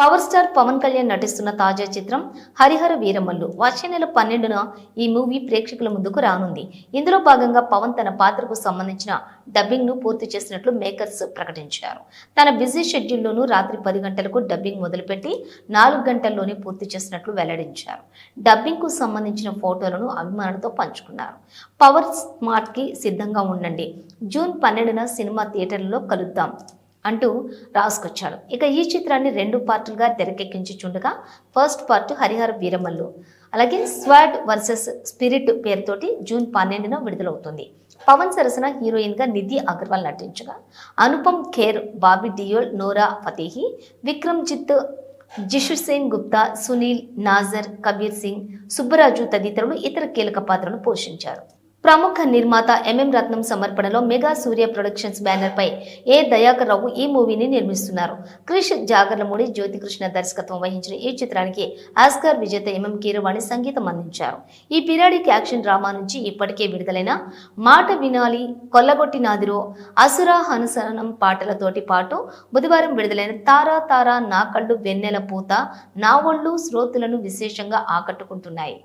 Power star Pawan Kalyan నటిస్తున్న తాజా చిత్రం హరిహర వీరమల్లు. వచ్చే నెల పన్నెండున ఈ మూవీ ప్రేక్షకుల ముందుకు రానుంది. ఇందులో భాగంగా పవన్ తన పాత్రకు సంబంధించిన డబ్బింగ్ను పూర్తి చేసినట్లు మేకర్స్ ప్రకటించారు. తన బిజీ షెడ్యూల్లోనూ రాత్రి పది గంటలకు డబ్బింగ్ మొదలుపెట్టి నాలుగు గంటల్లోనే పూర్తి చేసినట్లు వెల్లడించారు. డబ్బింగ్కు సంబంధించిన ఫోటోలను అభిమానులతో పంచుకున్నారు. పవర్ స్మార్ట్కి సిద్ధంగా ఉండండి. జూన్ పన్నెండున సినిమా థియేటర్లలో కలుద్దాం. అంటూ రాసుకొచ్చాడు. ఇక ఈ చిత్రాన్ని రెండు పార్టులుగా తెరకెక్కించి చూడగా ఫస్ట్ పార్ట్ హరిహర వీరమల్లు అలాగే స్వాడ్ వర్సెస్ స్పిరిట్ పేరుతోటి జూన్ పన్నెండున విడుదలవుతుంది. పవన్ సరసన హీరోయిన్గా నిధి అగర్వాల్ నటించగా అనుపమ్ ఖేర్ బాబీ డియోల్ నోరా ఫతేహి విక్రమ్జిత్ జిషుసేన్ గుప్తా సునీల్ నాజర్ కబీర్ సింగ్ సుబ్బరాజు తదితరులు ఇతర కీలక పాత్రలు పోషించారు. ప్రముఖ నిర్మాత ఎంఎం రత్నం సమర్పణలో మెగా సూర్య ప్రొడక్షన్స్ బ్యానర్ పై ఏ దయాకర్ రావు ఈ మూవీని నిర్మిస్తున్నారు. క్రిష్ జాగర్లమూడి జ్యోతికృష్ణ దర్శకత్వం వహించిన ఈ చిత్రానికి ఆస్కార్ విజేత ఎంఎం కీరవాణి సంగీతం అందించారు. ఈ పీరియాడిక్ యాక్షన్ డ్రామా నుంచి ఇప్పటికే విడుదలైన మాట వినాలి కొల్లగొట్టి నాదిరో అసుర హనుసరణం పాటలతోటి పాటు బుధవారం విడుదలైన తారా తారా నా కళ్ళు వెన్నెల పూత నా ఒళ్ళు శ్రోతులను విశేషంగా ఆకట్టుకుంటున్నాయి.